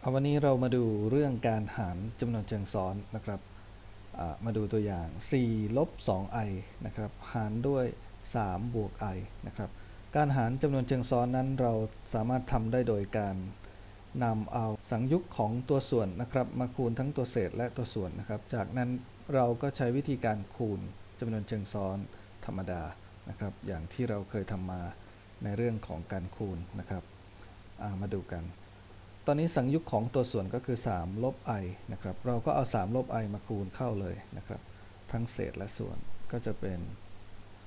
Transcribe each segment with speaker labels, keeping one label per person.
Speaker 1: เอาวันนี้เรามาดูเรื่องการหารจำนวนเชิงซ้อนนะครับมาดูตัวอย่าง 4 ลบ 2i นะครับหารด้วย 3 บวก i นะครับ การหารจำนวนเชิงซ้อนนั้นเราสามารถทำได้โดยการนำเอาสังยุกของตัวส่วนนะครับ มาคูณทั้งตัวเศษและตัวส่วนนะครับ จากนั้นเราก็ใช้วิธีการคูณจำนวนเชิงซ้อนธรรมดานะครับ อย่างที่เราเคยทำมาในเรื่องของการคูณนะครับามาดูกัน ตอนนี้สังยุกของตัวส่วนก็คือ3ลบ i นะครับ เราก็เอา3ลบ i มาคูณเข้าเลยนะครับ ทั้งเศษและส่วนก็จะเป็น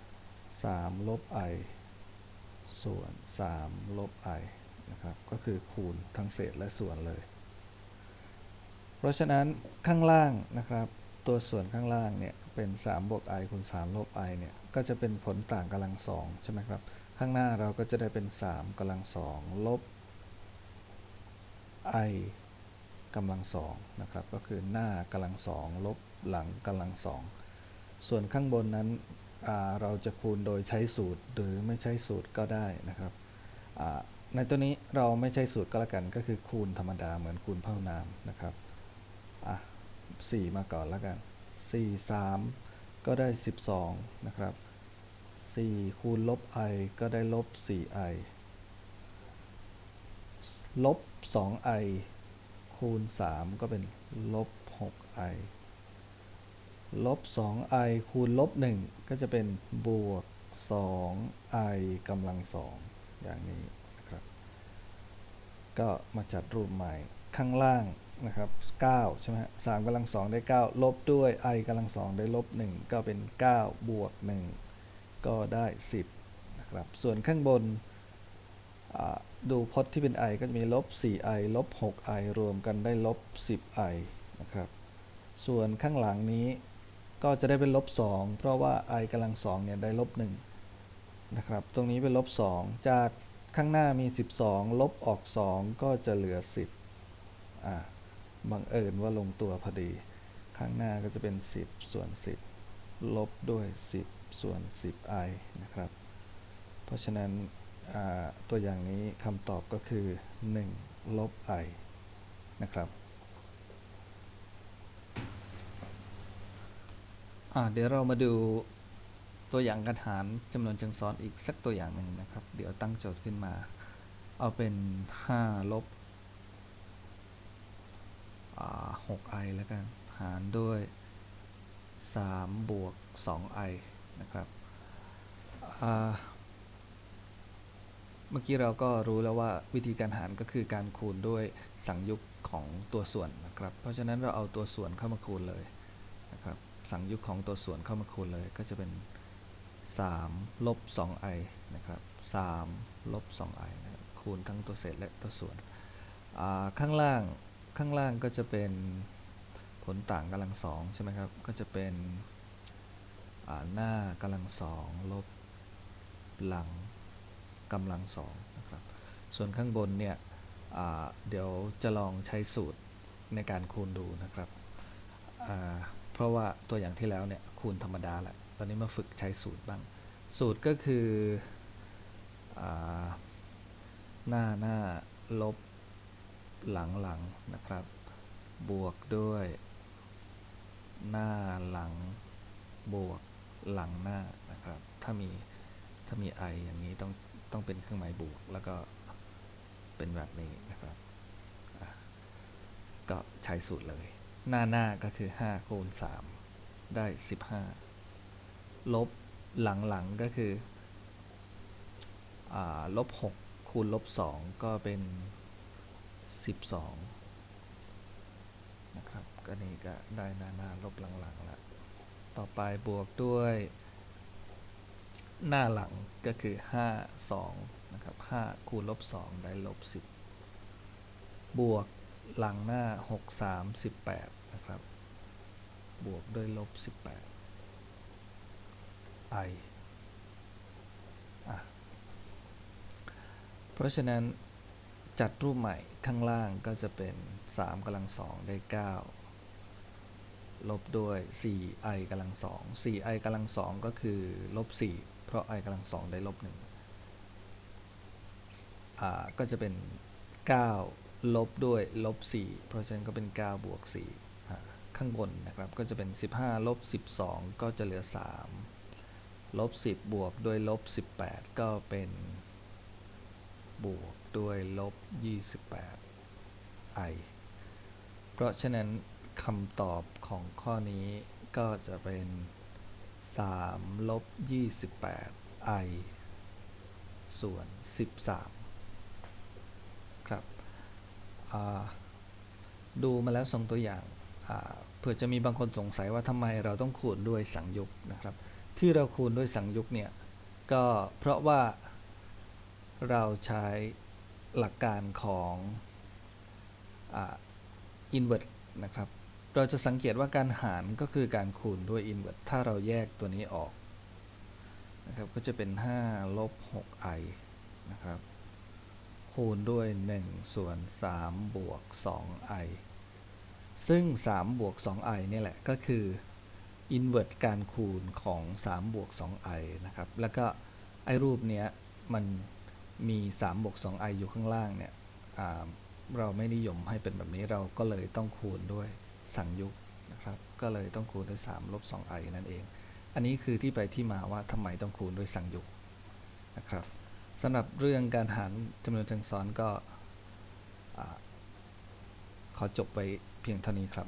Speaker 1: 3ลบ i ส่วน3ลบ i นะครับ ก็คือคูณทั้งเศษและส่วนเลย เพราะฉะนั้นข้างล่างนะครับ ตัวส่วนข้างล่างเนี่ยเป็น3บวก i คูณ3ลบ i เนี่ย ก็จะเป็นผลต่างกำลังสองใช่ไหมครับ ข้างหน้าเราก็จะได้เป็น3กำลังสองลบ i กำลังสองนะครับ ก็คือหน้ากำลังสองลบหลังกำลังสองส่วนข้างบนนั้นเราจะคูณโดยใช้สูตรหรือไม่ใช้สูตรก็ได้นะครับในตัวนี้เราไม่ใช้สูตรก็แล้วกันก็คือคูณธรรมดาเหมือนคูณเผ่านามนะครับอะสี่มาก่อนแล้วกันสี่สามก็ได้ 12 นะครับ 4 คูณลบ i ก็ได้ลบ 4i ลบ 2i คูณ 3 ก็เป็นลบ 6i ลบ 2i คูณลบ 1 ก็จะเป็นบวก 2i กำลัง 2 อย่างนี้นะครับ ก็มาจัดรูปใหม่ข้างล่างนะครับ9ใช่ไหมฮะ3กำลัง2ได้ 9 ลบด้วย i กำลัง2ได้ลบ 1 ก็เป็น 9 บวก 1 ก็ได้ 10นะครับส่วนข้างบนอ่า ดูพจน์ที่เป็น i ก็จะมีลบ 4i ลบ 6i รวมกันได้ลบ 10i นะครับ ส่วนข้างหลังนี้ก็จะได้เป็นลบ 2 เพราะว่า i กำลัง2เนี่ยได้ลบ1นะครับ ตรงนี้เป็นลบ 2 จากข้างหน้ามี 12 ลบออก 2 ก็จะเหลือ 10อ่าบังเอิญว่าลงตัวพอดี ข้างหน้าก็จะเป็น 10 ส่วน 10 ลบด้วย 10 ส่วน 10i นะครับ เพราะฉะนั้น ตัวอย่างนี้คำตอบก็คือ 1 ลบ i นะครับเดี๋ยวเรามาดูตัวอย่างการหารจำนวนเชิงซ้อนอีกสักตัวอย่างหนึ่งนะครับ เดี๋ยวตั้งโจทย์ขึ้นมา เอาเป็น 5 ลบ 6i แล้วกัน หารด้วย 3 บวก 2i นะครับ เมื่อกี้เราก็รู้แล้วว่าวิธีการหารก็คือการคูณด้วยสังยุกของตัวส่วนนะครับ เพราะฉะนั้นเราเอาตัวส่วนเข้ามาคูณเลยนะครับ สังยุกของตัวส่วนเข้ามาคูณเลย ก็จะเป็น3ลบ 2i นะครับ3ลบ 2i นะค,บคูณทั้งตัวเศษและตัวส่วน ข้างล่าง ข้างล่างก็จะเป็นผลต่างกำลังสองใช่ไหมครับ ก็จะเป็นหน้ากำลังสองลบหลัง กำลังสองนะครับส่วนข้างบนเนี่ยเดี๋ยวจะลองใช้สูตรในการคูณดูนะครับ เพราะว่าตัวอย่างที่แล้วเนี่ยคูณธรรมดาแหละ ตอนนี้มาฝึกใช้สูตรบ้าง สูตรก็คืออหน้าหน้าลบหลังหลังนะครับ บวกด้วย หน้าหลังบวกหลังหน้านะครับ ถ้ามีถ้ามี i อย่างนี้ต้อง ต้องเป็นเครื่องหมายบวก แล้วก็เป็นแบบนี้นะครับ ก็ใช้สูตรเลย หน้าหน้าก็คือ 5 คูณ 3 ได้ 15 ลบหลังหลังก็คือลบ 6 คูณลบ 2 ก็เป็น 12 นะครับ ก็นี่ก็ได้หน้าหน้าลบหลังหลังแล้วต่อไปบวกด้วย หน้าหลังก็คือ 5 2นะครับ5คูณลบ 2 ได้ลบ 10 บวกหลังหน้า 6 3 18 นะครับ บวกด้วยลบ 18 i เพราะฉะนั้นจัดรูปใหม่ข้างล่างก็จะเป็น 3กำลัง2ได้ 9 ลบด้วย 4i กำลัง2 4i กำลัง2ก็คือลบ4 เพราะ i กำลัง2ได้ลบ1อ่าก็จะเป็น 9 ลบด้วยลบ 4 เพราะฉะนั้นก็เป็น 9 บวก4อ่ข้างบนนะครับ ก็จะเป็น 15 ลบ 12 ก็จะเหลือ 3 ลบ 10 บวกด้วยลบ 18 ก็เป็น บวกด้วยลบ 28 i เพราะฉะนั้นคำตอบของข้อนี้ก็จะเป็น 3ลบ28 i ส่วน 13 ครับดูมาแล้วสองตัวอย่างเผื่อจะมีบางคนสงสัยว่าทำไมเราต้องคูณด้วยสังยุกนะครับ ที่เราคูณด้วยสังยุกเนี่ยก็เพราะว่าเราใช้หลักการของอินเว r ร์นะครับ เราจะสังเกตว่าการหารก็คือการคูณด้วยอินเว r ร์ถ้าเราแยกตัวนี้ออกนะครับก็จะเป็น 5 ลบ 6i นะครับ คูณด้วย 1 ส่วน 3 บวก 2i ซึ่ง 3 บวก 2i เนี่ยแหละก็คืออินเว r ร์การคูณของ 3 บวก 2i นะครับ แล้วก็ไอ้รูปเนี้ยมันมี 3 บวก 2i อยู่ข้างล่างเนี่ยเราไม่นิยมให้เป็นแบบนี้เราก็เลยต้องคูณด้วย สั่งยุกนะครับ ก็เลยต้องคูณด้วย3ลบ 2i นั่นเอง อันนี้คือที่ไปที่มาว่าทำไมต้องคูณด้วยสั่งยุกนะครับสำหรับเรื่องการหารจำนวนเชิงซ้อนก็อขอจบไปเพียงเท่านี้ครับ